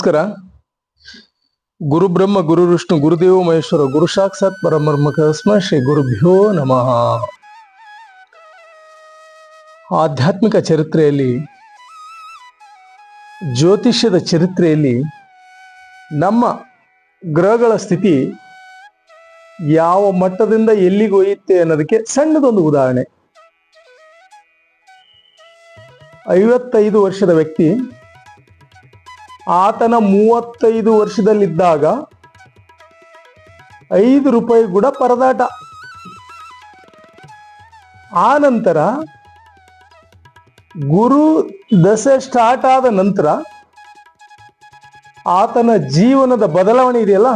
ನಮಸ್ಕಾರ. ಗುರು ಬ್ರಹ್ಮ, ಗುರು ವಿಷ್ಣು ಗುರುದೇವ ಮಹೇಶ್ವರ, ಗುರು ಸಾಕ್ಷಾತ್ ಪರಮರ್ಮ ಕಸ್ಮ, ಶ್ರೀ ಗುರುಭ್ಯೋ ನಮಃ. ಆಧ್ಯಾತ್ಮಿಕ ಚರಿತ್ರೆಯಲ್ಲಿ, ಜ್ಯೋತಿಷ್ಯದ ಚರಿತ್ರೆಯಲ್ಲಿ ನಮ್ಮ ಗ್ರಹಗಳ ಸ್ಥಿತಿ ಯಾವ ಮಟ್ಟದಿಂದ ಎಲ್ಲಿಗೆ ಒಯ್ಯುತ್ತೆ ಅನ್ನೋದಕ್ಕೆ ಸಣ್ಣದೊಂದು ಉದಾಹರಣೆ. ಐವತ್ತೈದು ವರ್ಷದ ವ್ಯಕ್ತಿ ಆತನ ಮೂವತ್ತೈದು ವರ್ಷದಲ್ಲಿದ್ದಾಗ ಐದು ರೂಪಾಯಿ ಕೂಡ ಪರದಾಟ. ಆ ನಂತರ ಗುರು ದಶೆ ಸ್ಟಾರ್ಟ್ ಆದ ನಂತರ ಆತನ ಜೀವನದ ಬದಲಾವಣೆ ಇದೆಯಲ್ಲ?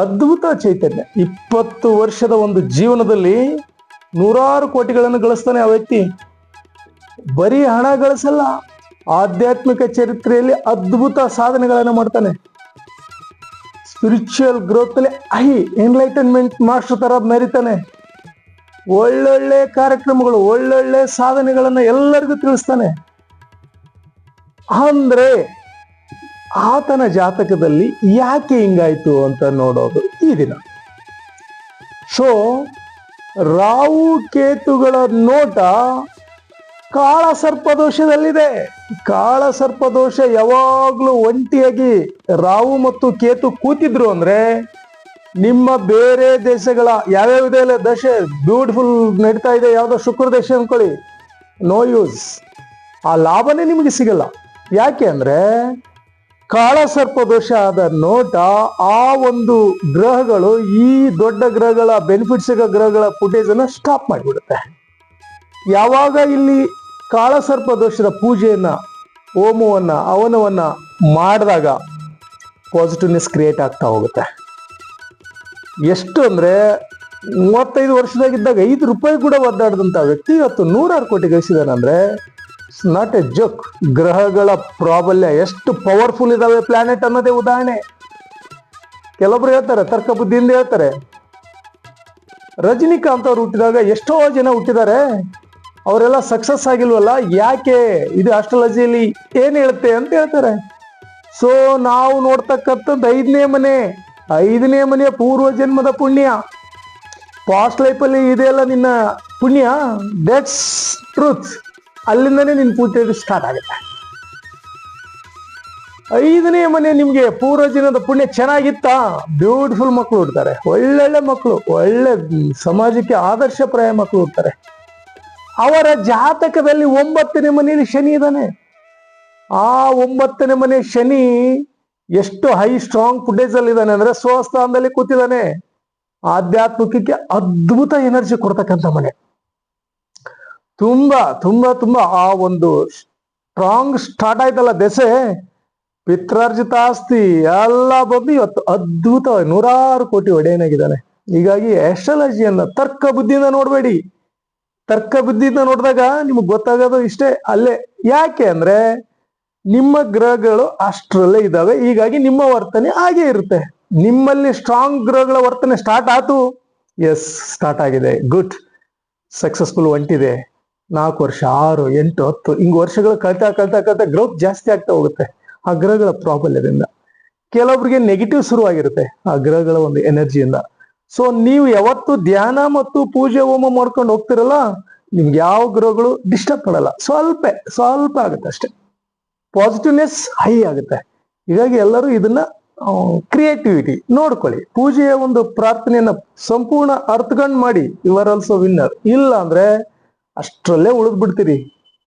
ಅದ್ಭುತ ಚೈತನ್ಯ. ಇಪ್ಪತ್ತು ವರ್ಷದ ಒಂದು ಜೀವನದಲ್ಲಿ ನೂರಾರು ಕೋಟಿಗಳನ್ನು ಗಳಿಸ್ತಾನೆ ಆ ವ್ಯಕ್ತಿ. ಬರೀ ಹಣ ಗಳಿಸಲ್ಲ. ಆಧ್ಯಾತ್ಮಿಕ ಚರಿತ್ರೆಯಲ್ಲಿ ಅದ್ಭುತ ಸಾಧನೆಗಳನ್ನು ಮಾಡ್ತಾನೆ. ಸ್ಪಿರಿಚುವಲ್ ಗ್ರೋತ್ ಅಲ್ಲಿ ಐ ಎನ್ಲೈಟನ್ಮೆಂಟ್ ಮಾಸ್ಟರ್ ತರ ಮೆರಿತಾನೆ ಒಳ್ಳೊಳ್ಳೆ ಕಾರ್ಯಕ್ರಮಗಳು, ಒಳ್ಳೊಳ್ಳೆ ಸಾಧನೆಗಳನ್ನ ಎಲ್ಲರಿಗೂ ತಿಳಿಸ್ತಾನೆ. ಅಂದ್ರೆ ಆತನ ಜಾತಕದಲ್ಲಿ ಯಾಕೆ ಹಿಂಗಾಯ್ತು ಅಂತ ನೋಡೋದು ಈ ದಿನ. ಸೊ ರಾಹು ಕೇತುಗಳ ನೋಟ ಕಾಳ ಸರ್ಪದೋಷದಲ್ಲಿದೆ. ಕಾಳ ಸರ್ಪದೋಷ ಯಾವಾಗ್ಲೂ ಒಂಟಿಯಾಗಿ ರಾವು ಮತ್ತು ಕೇತು ಕೂತಿದ್ರು ಅಂದ್ರೆ ನಿಮ್ಮ ಬೇರೆ ದೇಶಗಳ ಯಾವ್ಯಾವ ಇದೆ ದಶೆ ಬ್ಯೂಟಿಫುಲ್ ನಡೀತಾ ಇದೆ. ಯಾವುದೋ ಶುಕ್ರ ದೇಶ ಅನ್ಕೊಳ್ಳಿ. ನೋ ಯೂಸ್ ಆ ಲಾಭನೇ ನಿಮಗೆ ಸಿಗಲ್ಲ. ಯಾಕೆ ಅಂದ್ರೆ ಕಾಳ ಸರ್ಪದೋಷ ಆದ ನೋಟ ಆ ಒಂದು ಗ್ರಹಗಳು, ಈ ದೊಡ್ಡ ಗ್ರಹಗಳ ಬೆನಿಫಿಟ್ ಸಿಗೋ ಗ್ರಹಗಳ ಫುಟೇಜ್ ಅನ್ನ ಸ್ಟಾಪ್ ಮಾಡಿಬಿಡುತ್ತೆ. ಯಾವಾಗ ಇಲ್ಲಿ ಕಾಳಸರ್ಪ ದೋಷದ ಪೂಜೆಯನ್ನ, ಹೋಮವನ್ನು ಅವನವನ್ನು ಮಾಡಿದಾಗ ಪಾಸಿಟಿವ್ನೆಸ್ ಕ್ರಿಯೇಟ್ ಆಗ್ತಾ ಹೋಗುತ್ತೆ. ಎಷ್ಟು ಅಂದ್ರೆ ಮೂವತ್ತೈದು ವರ್ಷದಾಗಿದ್ದಾಗ ಐದು ರೂಪಾಯಿ ಕೂಡ ಒದ್ದಾಡದಂತ ವ್ಯಕ್ತಿ ಇವತ್ತು ನೂರಾರು ಕೋಟಿ ಗಳಿಸಿದಾನೆ ಅಂದ್ರೆ ಇಟ್ಸ್ ನಾಟ್ ಎ ಜೋಕ್ ಗ್ರಹಗಳ ಪ್ರಾಬಲ್ಯ ಎಷ್ಟು ಪವರ್ಫುಲ್ ಇದಾವೆ ಪ್ಲಾನೆಟ್ ಅನ್ನೋದೇ ಉದಾಹರಣೆ. ಕೆಲವೊಬ್ರು ಹೇಳ್ತಾರೆ, ತರ್ಕ ಬುದ್ಧಿಯಿಂದ ಹೇಳ್ತಾರೆ. ರಜನಿಕಾಂತ್ ಅವ್ರು ಹುಟ್ಟಿದಾಗ ಎಷ್ಟೋ ಜನ ಹುಟ್ಟಿದ್ದಾರೆ. ಅವರೆಲ್ಲ ಸಕ್ಸಸ್ ಆಗಿಲ್ವಲ್ಲ, ಯಾಕೆ ಇದು ಆಸ್ಟ್ರಾಲಜಿಯಲ್ಲಿ ಏನು ಹೇಳುತ್ತೆ ಅಂತ ಹೇಳ್ತಾರೆ. ಸೊ ನಾವು ನೋಡ್ತಕ್ಕಂಥದ್ದು ಐದನೇ ಮನೆ, ಐದನೇ ಮನೆಯ ಪೂರ್ವ ಜನ್ಮದ ಪುಣ್ಯ ಪಾಸ್ಟ್ ಲೈಫಲ್ಲಿ ಇದೆಲ್ಲ ನಿನ್ನ ಪುಣ್ಯ. ದಟ್ಸ್ ಟ್ರೂತ್ ಅಲ್ಲಿಂದನೇ ನಿನ್ನ ಪೂಜೆ ಸ್ಟಾರ್ಟ್ ಆಗುತ್ತೆ. ಐದನೇ ಮನೆ ನಿಮಗೆ ಪೂರ್ವ ಜನ್ಮದ ಪುಣ್ಯ ಚೆನ್ನಾಗಿತ್ತಾ? ಬ್ಯೂಟಿಫುಲ್ ಮಕ್ಕಳು ಹುಡ್ತಾರೆ. ಒಳ್ಳೊಳ್ಳೆ ಮಕ್ಕಳು ಒಳ್ಳೆ ಸಮಾಜಕ್ಕೆ ಆದರ್ಶಪ್ರಾಯ ಮಕ್ಕಳು ಹುಡ್ತಾರೆ. ಅವರ ಜಾತಕದಲ್ಲಿ ಒಂಬತ್ತನೇ ಮನೆಯಲ್ಲಿ ಶನಿ ಇದ್ದಾನೆ. ಆ ಒಂಬತ್ತನೇ ಮನೆ ಶನಿ ಎಷ್ಟು ಹೈ ಸ್ಟ್ರಾಂಗ್ ಫುಟೇಜ್ ಅಲ್ಲಿ ಇದ್ದಾನೆ ಅಂದ್ರೆ ಸ್ವಸ್ಥಾನದಲ್ಲಿ ಕೂತಿದ್ದಾನೆ. ಆಧ್ಯಾತ್ಮಿಕಕ್ಕೆ ಅದ್ಭುತ ಎನರ್ಜಿ ಕೊಡ್ತಕ್ಕಂಥ ಮನೆ. ತುಂಬಾ ತುಂಬಾ ತುಂಬಾ ಆ ಒಂದು ಸ್ಟ್ರಾಂಗ್ ಸ್ಟಾರ್ಟ್ ಆಯ್ತಲ್ಲ ದೆಸೆ. ಪಿತ್ರಾರ್ಜಿತ ಆಸ್ತಿ ಎಲ್ಲ ಬಂದು ಇವತ್ತು ಅದ್ಭುತ ನೂರಾರು ಕೋಟಿ ಒಡೆಯನಾಗಿದ್ದಾನೆ. ಹೀಗಾಗಿ ಎಸ್ಟ್ರಾಲಜಿಯನ್ನ ತರ್ಕ ಬುದ್ಧಿಯಿಂದ ನೋಡಬೇಡಿ. ತರ್ಕ ಬುದ್ಧಿಯಿಂದ ನೋಡಿದಾಗ ನಿಮ್ಗೆ ಗೊತ್ತಾಗೋದು ಇಷ್ಟೇ, ಅಲ್ಲೇ. ಯಾಕೆ ಅಂದ್ರೆ ನಿಮ್ಮ ಗ್ರಹಗಳು ಅಷ್ಟರಲ್ಲೇ ಇದ್ದಾವೆ, ಹೀಗಾಗಿ ನಿಮ್ಮ ವರ್ತನೆ ಹಾಗೆ ಇರುತ್ತೆ. ನಿಮ್ಮಲ್ಲಿ ಸ್ಟ್ರಾಂಗ್ ಗ್ರಹಗಳ ವರ್ತನೆ ಸ್ಟಾರ್ಟ್ ಆತು. ಎಸ್ ಸ್ಟಾರ್ಟ್ ಆಗಿದೆ. ಗುಡ್ ಸಕ್ಸಸ್ಫುಲ್ ಹೊಂಟಿದೆ ನಾಲ್ಕು ವರ್ಷ, ಆರು, ಎಂಟು, ಹತ್ತು, ಹಿಂಗ್ ವರ್ಷಗಳು ಕಳ್ತಾ ಕಳ್ತಾ ಕಳ್ತಾ ಗ್ರೋತ್ ಜಾಸ್ತಿ ಆಗ್ತಾ ಹೋಗುತ್ತೆ ಆ ಗ್ರಹಗಳ ಪ್ರಾಬಲ್ಯದಿಂದ. ಕೆಲವೊಬ್ರಿಗೆ ನೆಗೆಟಿವ್ ಶುರುವಾಗಿರುತ್ತೆ ಆ ಗ್ರಹಗಳ ಒಂದು ಎನರ್ಜಿಯಿಂದ ಸೊ ನೀವು ಯಾವತ್ತು ಧ್ಯಾನ ಮತ್ತು ಪೂಜೆ, ಹೋಮ ಮಾಡ್ಕೊಂಡು ಹೋಗ್ತಿರಲ್ಲ, ನಿಮ್ಗೆ ಯಾವ ಗ್ರಹಗಳು ಡಿಸ್ಟರ್ಬ್ ಮಾಡಲ್ಲ. ಸ್ವಲ್ಪ ಸ್ವಲ್ಪ ಆಗುತ್ತೆ ಅಷ್ಟೇ. ಪಾಸಿಟಿವ್ನೆಸ್ ಹೈ ಆಗುತ್ತೆ. ಹೀಗಾಗಿ ಎಲ್ಲರೂ ಇದನ್ನ ಕ್ರಿಯೇಟಿವಿಟಿ ನೋಡ್ಕೊಳ್ಳಿ. ಪೂಜೆಯ ಒಂದು ಪ್ರಾರ್ಥನೆಯನ್ನ ಸಂಪೂರ್ಣ ಅರ್ಥಗಂಡ್ ಮಾಡಿ ಯು ಆರ್ ಆಲ್ಸೋ ವಿನ್ನರ್ ಇಲ್ಲ ಅಂದ್ರೆ ಅಷ್ಟರಲ್ಲೇ ಉಳಿದ್ ಬಿಡ್ತೀರಿ.